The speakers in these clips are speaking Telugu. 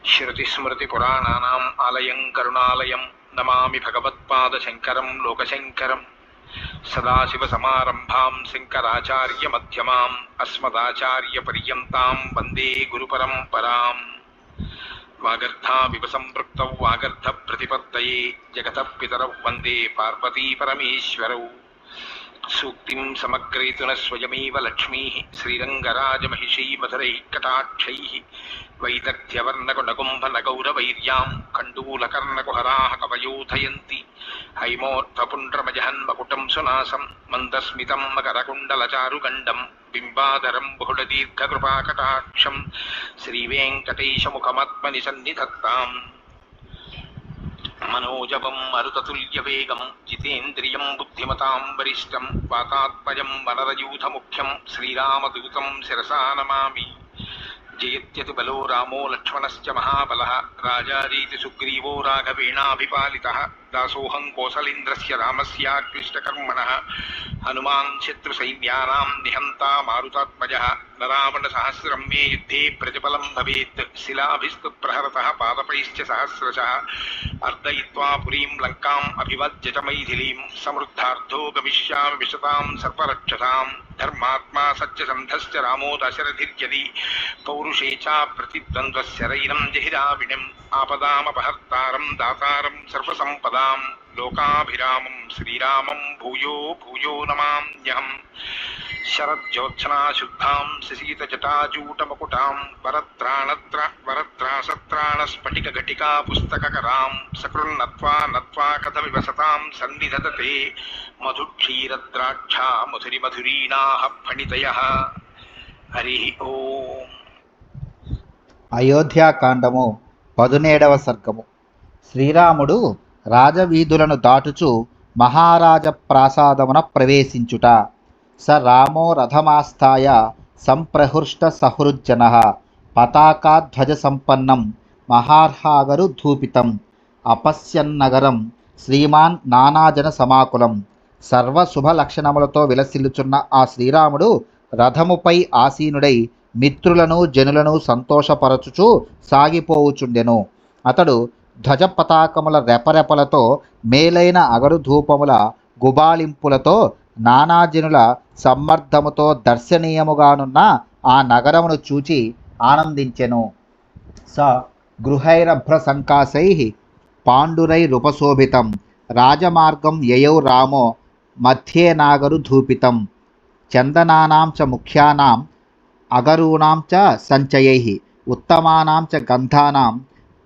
వాల్మీకికోకిలం శృతిస్మృతిపురాణానాम् ఆలయం కరుణాలయం నమామి భగవత్పాదశంకరం లోకశంకరం. సదాశివసమారంభాం శంకరాచార్యమ్యమాం అస్మదాచార్యపర్యంతం వందే గురుపరంపరాం. వాగర్థావివ సంపృక్త వాగర్థ ప్రతిపత్తయే జగత పితరౌ వందే పార్వతీపరమేశ్వరౌ సూక్తిం సమగ్రేతున స్వయమేవ లక్ష్మీ శ్రీరంగరాజమహిషీ మధురై కటాక్షై వైదగ్ధ్యవర్ణకునగుంభనగౌరవైర్యాం కండూలకర్ణకుహరా కవయోధయంతి హైమోర్ధపుండ్రమజహన్మకుటం సునాసం మందస్మితం మకరకుండలచారుగండం బింబాధరం బహుళదీర్ఘకృపాకటాక్షం శ్రీవేంకటేశముఖమాత్మని సన్నిధత్తాం మనోజవం మరుతతుల్యవేగం జితేంద్రియం బుద్ధిమతాం వరిష్టం వాతాత్మజం వనరయూథముఖ్యం శ్రీరామదూతం శిరసా నమామి. జయత్యతి బలో రామో లక్ష్మణశ్చ మహాబలः రాజారీతి సుగ్రీవో రాఘవేణాభిపాలితः దాసోహం కోసలేంద్రస్య రామస్యాక్లిష్టకర్మణः హనుమాన్ శత్రుసైన్యానాం నిహంతా మారుతాత్మజः నరావణసహస్రం మే యుద్ధే ప్రతిఫలం భవేత్ శిలాభిస్తు ప్రహరతः పాదపైశ్చ సహస్రశः అర్దయిత్వా పురీం లంకాం అభివజ్య మైథిలీం సమృద్ధార్థో గమిష్యామి విశతాం సర్వరక్షసాం ధర్మాత్మా సత్యసంధశ్చ రామో దశరథిర్యది పౌరుషే చ ప్రతిద్వంద్వశరైనం జహిరావిణం ఆపదామపహర్తారం దాతారం సర్వసంపదాం లోకాభిరామం శ్రీరామం భూయో భూయో నమామ్యహం. శరజ్యోత్సనాశుద్ధాం శశీతజటాజూటమకుటాం వరత్రాణత్ర వరత్రాసత్రాణస్ఫటికఘటికా పుస్తకకరాం సకృన్నత్వా నత్వా కథమివ సతాం సన్నిధదతే మధుక్షీరద్రాక్షా మధురిమధురీణాః ఫణితయ. హరి ఓం. అయోధ్యాకాండము పదునేడవ సర్గము. శ్రీరాముడు రాజవీధులను దాటుచు మహారాజ ప్రాసాదమున ప్రవేశించుట. స రామో రథమాస్థాయ సంప్రహృష్ట సహృజ్జన. పతాకాధ్వజ సంపన్నం మహార్హాగరు ధూపితం. అపశ్యన్నగరం శ్రీమాన్ నానాజన సమాకులం. సర్వశుభ లక్షణములతో విలసిల్లుచున్న ఆ శ్రీరాముడు రథముపై ఆసీనుడై మిత్రులను జనులను సంతోషపరచుచు సాగిపోవుచుండెను. అతడు ధ్వజ పతాకముల రెపరెపలతో మేలైన అగరు ధూపముల గుబాళింపులతో నానాజనుల సమ్మర్ధముతో దర్శనీయముగానున్న ఆ నగరమును చూచి ఆనందించెను. స. గృహైరభ్ర సంకాశై పాండురైరుపశోభితం రాజమార్గం యయౌ రామో మధ్యే నాగరు ధూపితం చందనానాం చ ముఖ్యానాం అగరూణాం చ సంచయై ఉత్తమానాం చ గంధానాం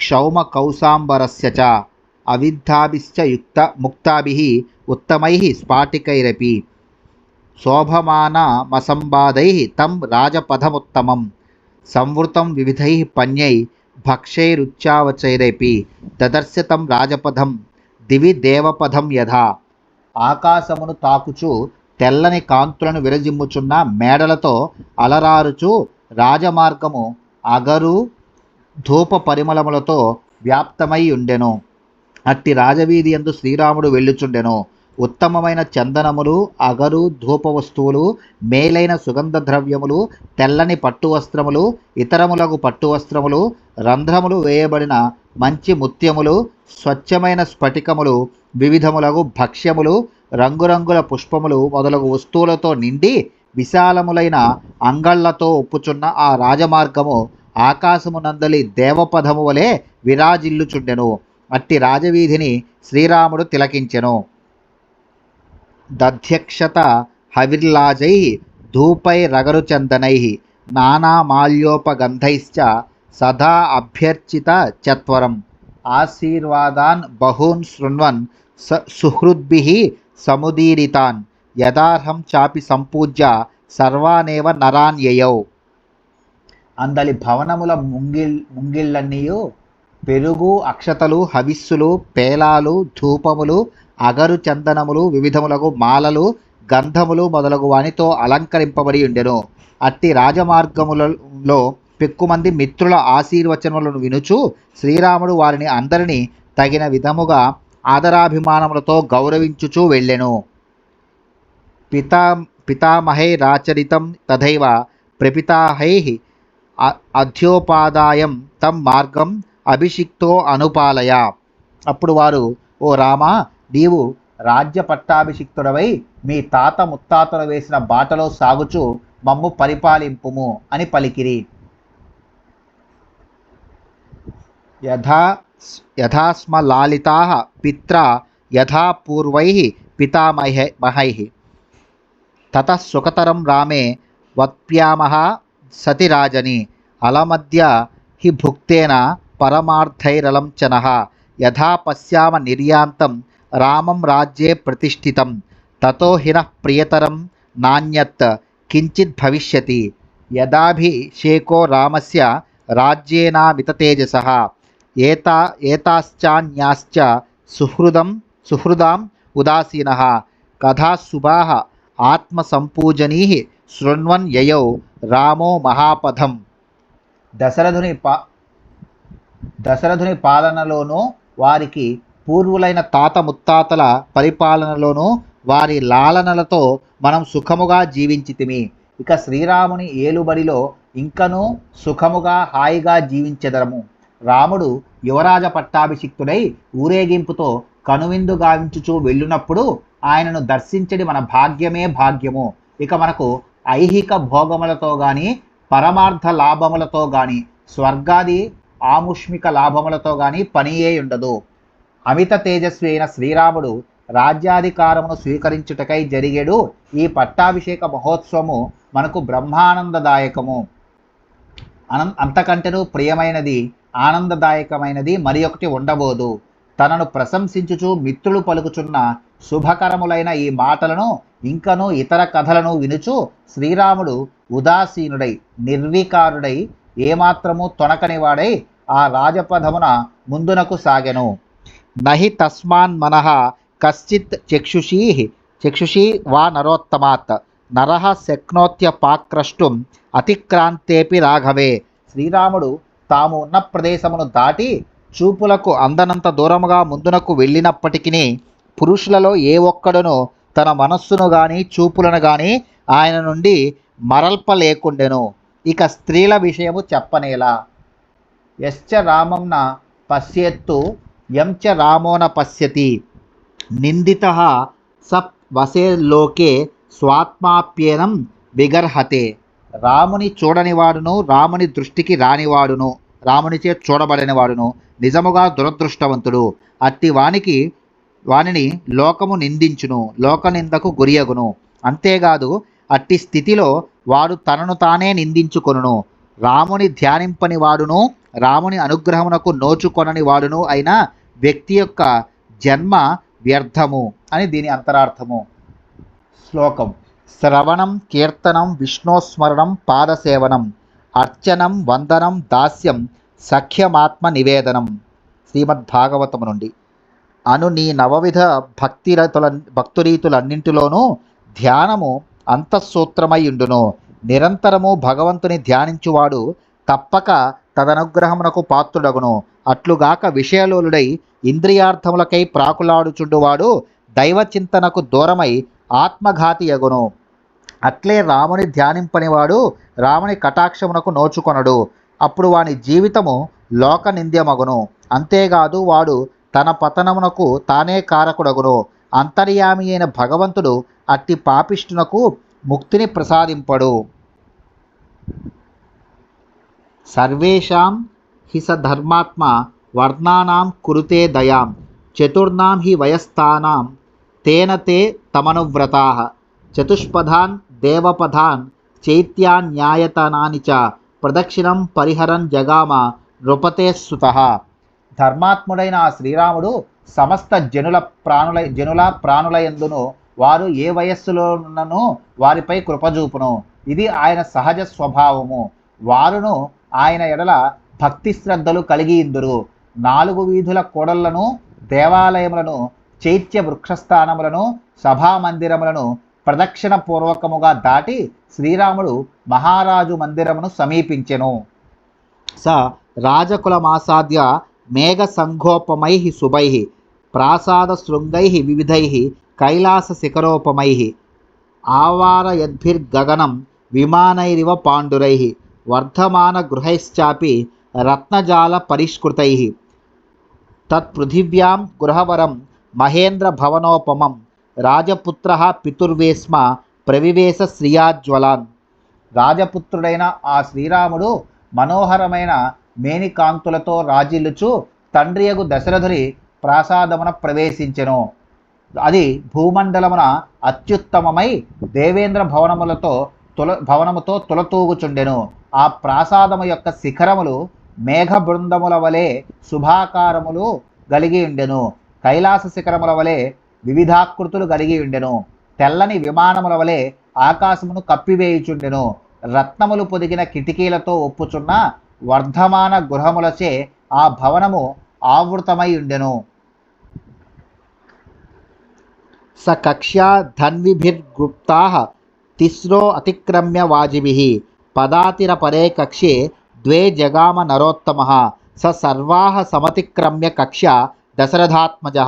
క్షౌమకౌసాంబరస్య చ. అవిద్ధాభిశ్చ యుక్త ముక్తాభిः ఉత్తమైः స్ఫాటికైరపి. శోభమానమసంబాధైः తం రాజపథముత్తమం. సంవృతం వివిధైः పన్యై భక్షైరుచ్చావచైరపి. దదర్శ రాజపథం. దివి దేవపథం యథా. ఆకాశమును తాకుచు తెల్లని కాంతులను విరజిమ్ముచున్న మేడలతో అలరారుచు రాజమార్గము అగరు ధూప పరిమళములతో వ్యాప్తమై ఉండెను. అట్టి రాజవీధి యందు శ్రీరాముడు వెళ్ళుచుండెను. ఉత్తమమైన చందనములు అగరు ధూప వస్తువులు మేలైన సుగంధ ద్రవ్యములు తెల్లని పట్టు వస్త్రములు ఇతరములకు పట్టు వస్త్రములు రంధ్రములు వేయబడిన మంచి ముత్యములు స్వచ్ఛమైన స్ఫటికములు వివిధములగు భక్ష్యములు రంగురంగుల పుష్పములు మొదలగు వస్తువులతో నిండి విశాలములైన అంగళ్ళతో ఒప్పుచున్న ఆ రాజమార్గము ఆకాశమునందలి దేవపదము వలె విరాజిల్లుచుండెను. అట్టి రాజవీధిని శ్రీరాముడు తిలకించెను. దధ్యక్షత హవిర్లాజై ధూపై రగరుచందనై నానామాల్యోపగంధైశ్చ సదా అభ్యర్చిత చత్వరం. ఆశీర్వాదాన్ బహూన్ శృణ్వన్ స సుహృద్భిः సముదీరితాన్. యదార్హం చాపి సంపూజ్య సర్వానేవ నరాన్ యయౌ అందలి భవనముల ముంగిల్ ముంగిళ్ళన్నీయు పెరుగు అక్షతలు హవిస్సులు పేలాలు ధూపములు అగరు చందనములు వివిధములకు మాలలు గంధములు మొదలగు వానితో అలంకరింపబడి ఉండెను. అట్టి రాజమార్గములలో పెక్కుమంది మిత్రుల ఆశీర్వచనములను వినుచు శ్రీరాముడు వారిని అందరినీ తగిన విధముగా ఆదరాభిమానములతో గౌరవించుచూ వెళ్ళెను. పితా పితామహైరాచరితం తథైవ ప్రపితాహై అధ్యోపాదాయం తం మార్గం అభిషిక్తో అనుపాలయ. అప్పుడు వారు ఓ రామా నీవు రాజ్య పట్టాభిషిక్తుడవై మీ తాత ముత్తాతలు వేసిన బాటలో సాగుచు మమ్ము పరిపాలింపుము అని పలికిరి. యథా యథాస్మలాలితా పిత్ర యథా పూర్వై మహై. తత సుఖతరం రామే వత్ప్యామహ సతిరాజని. అలమధ్య హి భుక్తేన పరమార్థైరలం చనః. యథా పశ్యామ నిర్యాంతం రామం రాజ్యే ప్రతిష్ఠితం. తతో హినః ప్రియతరం నాణ్యత్ కించిత్ భవిష్యతి. యదాభిషేకో రామస్య రాజ్యేనామితతేజసः ఏతా ఏతాశ్చాన్యాశ్చ సుహృదం సుహృదాం ఉదాసీన. కథా శుభా ఆత్మసంపూజనీ శృణ్వన్ యయౌ రామో మహాపథం. దశరథుని పా దశరథుని పాలనలోనూ వారికి పూర్వులైన తాత ముత్తాతల పరిపాలనలోనూ వారి లాలనలతో మనం సుఖముగా జీవించితిమి. ఇక శ్రీరాముని ఏలుబడిలో ఇంకనూ సుఖముగా హాయిగా జీవించెదరము. రాముడు యువరాజ పట్టాభిషిక్తుడై ఊరేగింపుతో కనువిందు గావించుచూ వెళ్ళునప్పుడు ఆయనను దర్శించడి మన భాగ్యమే భాగ్యము. ఇక మనకు ఐహిక భోగములతో గాని పరమార్థ లాభములతో గాని స్వర్గాది ఆముష్మిక లాభములతో గాని పనియే ఉండదు. అమిత తేజస్వి అయిన శ్రీరాముడు రాజ్యాధికారమును స్వీకరించుటకై జరిగేడు ఈ పట్టాభిషేక మహోత్సవము మనకు బ్రహ్మానందదాయకము. అనం అంతకంటేనూ ప్రియమైనది ఆనందదాయకమైనది మరి ఒకటి ఉండబోదు. తనను ప్రశంసించుచు మిత్రులు పలుకుచున్న శుభకరములైన ఈ మాటలను ఇంకనూ ఇతర కథలను వినుచు శ్రీరాముడు ఉదాసీనుడై నిర్వికారుడై ఏమాత్రము తొనకనివాడై ఆ రాజపథమున ముందునకు సాగెను. నహి తస్మాన్ మనః కశ్చిత్ చక్షుషీ చక్షుషీ వా నరోత్తమాత్ నరహ శక్నోత్య పాక్రష్టుం అతిక్రాంతేపి రాఘవే. శ్రీరాముడు తాము ఉన్న ప్రదేశమును దాటి చూపులకు అందనంత దూరముగా ముందునకు వెళ్ళినప్పటికీ పురుషులలో ఏ ఒక్కడునో తన మనస్సును కానీ చూపులను కానీ ఆయన నుండి మరల్ప లేకుండెను ఇక స్త్రీల విషయము చెప్పనేలా. ఎశ్చ రామంన పశ్యత్తు ఎంచ చ రామోన పశ్యతి. నిందిత సప్ వసేలోకే స్వాత్మాప్యేనం విగర్హతే. రాముని చూడనివాడును రాముని దృష్టికి రానివాడును రామునిచే చూడబడనివాడును. నిజముగా దురదృష్టవంతుడు. అట్టి వానికి వానిని లోకము నిందించును లోక నిందకు గురియగును. అంతేకాదు అట్టి స్థితిలో వాడు తనను తానే నిందించుకొనును. రాముని ధ్యానింపని వాడును రాముని అనుగ్రహమునకు నోచుకొనని వాడును అయిన వ్యక్తి యొక్క జన్మ వ్యర్థము అని దీని అంతరార్థము. శ్లోకం. శ్రవణం కీర్తనం విష్ణోస్మరణం పాదసేవనం అర్చనం వందనం దాస్యం సఖ్యమాత్మ నివేదనం. శ్రీమద్భాగవతము నుండి. అను నీ నవవిధ భక్తిరతుల భక్తురీతులన్నింటిలోనూ ధ్యానము అంతఃసూత్రమై ఉండును. నిరంతరము భగవంతుని ధ్యానించువాడు తప్పక తదనుగ్రహమునకు పాత్రుడగును. అట్లుగాక విషయలోలుడై ఇంద్రియార్థములకై ప్రాకులాడుచుండువాడు దైవచింతనకు దూరమై ఆత్మఘాతియగును. అట్లే రాముని ధ్యానింపనివాడు రాముని కటాక్షమునకు నోచుకొనడు. అప్పుడు వాని జీవితము లోక నింద్యమగును అంతేకాదు వాడు తన పతనమునకు తానే కారకుడగును. అంతర్యామి అయిన భగవంతుడు అట్టి పాపిష్టునకు ముక్తిని ప్రసాదింపడు. సర్వేషాం హి స ధర్మాత్మ వర్ణానాం కురుతే దయాం చతుర్ణాం హి వయస్థానాం తేన తే తమనువ్రతా చతుష్పథాన్ దేవపథాన్ చైత్యాన్యాయతనాని చ ప్రదక్షిణం పరిహరన్ జగామ నృపతే సుత ధర్మాత్ముడైన ఆ శ్రీరాముడు సమస్త జనుల ప్రాణుల జనుల ప్రాణుల ఎందును వారు ఏ వయస్సులోనూ వారిపై కృపజూపును. ఇది ఆయన సహజ స్వభావము. వారును ఆయన ఎడల భక్తి శ్రద్ధలు కలిగి ఇందురు. నాలుగు వీధుల కోడళ్ళను దేవాలయములను చైత్య వృక్షస్థానములను సభామందిరములను ప్రదక్షిణ పూర్వకముగా దాటి శ్రీరాముడు మహారాజు మందిరమును సమీపించెను. స. రాజకులమాసాద్య మేఘ సంఘోపమై శుభై ప్రాసాద శృంగై వివిధై కైలాస శిఖరోపమై ఆవారయద్భిర్గగనం విమానైరివ పాండురై వర్ధమాన గృహైశ్చాపి రత్నజాల పరిష్కృతై తత్పృథివ్యాం గృహవరం మహేంద్ర భవనోపమం రాజపుత్ర పితుర్వేస్మ ప్రవివేశ శ్రియాజ్వలాన్ రాజపుత్రుడైన ఆ శ్రీరాముడు మనోహరమైన మేనికాంతులతో రాజిల్లుచు తండ్రియగు దశరథుని ప్రాసాదమున ప్రవేశించెను. అది భూమండలమున అత్యుత్తమమై దేవేంద్ర భవనములతో తుల భవనముతో తులతూగుచుండెను. ఆ ప్రాసాదము యొక్క శిఖరములు మేఘ బృందముల వలె శుభాకారములు కలిగి ఉండెను. కైలాస శిఖరముల వలె వివిధాకృతులు కలిగి ఉండెను. తెల్లని విమానముల వలె ఆకాశమును కప్పివేయుచుండెను. రత్నములు పొదిగిన కిటికీలతో ఒప్పుచున్న వర్ధమాన గృహములచే ఆ భవనము ఆవృతమై ఉండెను. స కక్ష్యా ధన్విభిర్గుప్తా తిస్రో అతిక్రమ్య వాజిభి పదాతిర పరే కక్షే ద్వే జగామ నరోత్తమ స సర్వా సమతిక్రమ్య కక్ష దశరథాత్మజ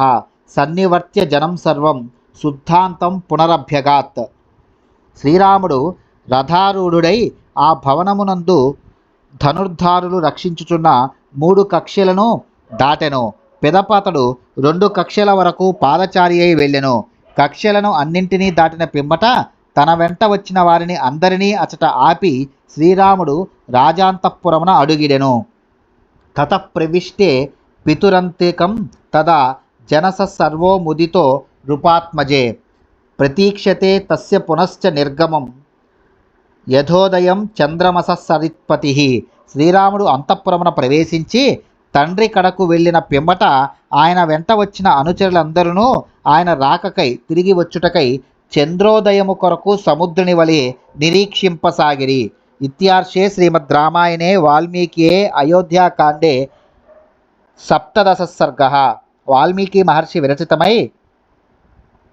సన్నివర్త్య జనం సర్వం శుద్ధాంతం పునరభ్యగాత్. శ్రీరాముడు రథారూఢుడై ఆ భవనమునందు ధనుర్ధారులు రక్షించుచున్న మూడు కక్షలను దాటెను. పిదపతడు రెండు కక్షల వరకు పాదచారి అయి వెళ్ళెను. కక్షలను అన్నింటినీ దాటిన పిమ్మట తన వెంట వచ్చిన వారిని అందరినీ అచట ఆపి శ్రీరాముడు రాజాంతఃపురమున అడుగిడెను. కథ ప్రవిష్టే పితురంతికం తదా జనస సర్వోముదితో రూపాత్మజే. నృపాత్మజే ప్రతీక్షతే తస్య పునశ్చ నిర్గమం. యథోదయం చంద్రమస సరిత్పతి శ్రీరాముడు అంతఃపురమున ప్రవేశించి తండ్రి కడకు వెళ్ళిన పిమ్మట ఆయన వెంట వచ్చిన అనుచరులందరూ ఆయన రాకకై తిరిగి వచ్చుటకై చంద్రోదయము కొరకు సముద్రుని వలి నిరీక్షింపసాగిరి. ఇత్యార్షే శ్రీమద్ రామాయణే వాల్మీకియే అయోధ్యాకాండే సప్తదశ సర్గ వాల్మీకి మహర్షి విరచితమై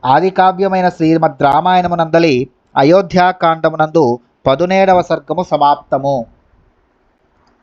ఆదికావ్యమైన శ్రీమద్ రామాయణమునందలి అయోధ్యాకాండమునందు పదునేడవ సర్గము సమాప్తము.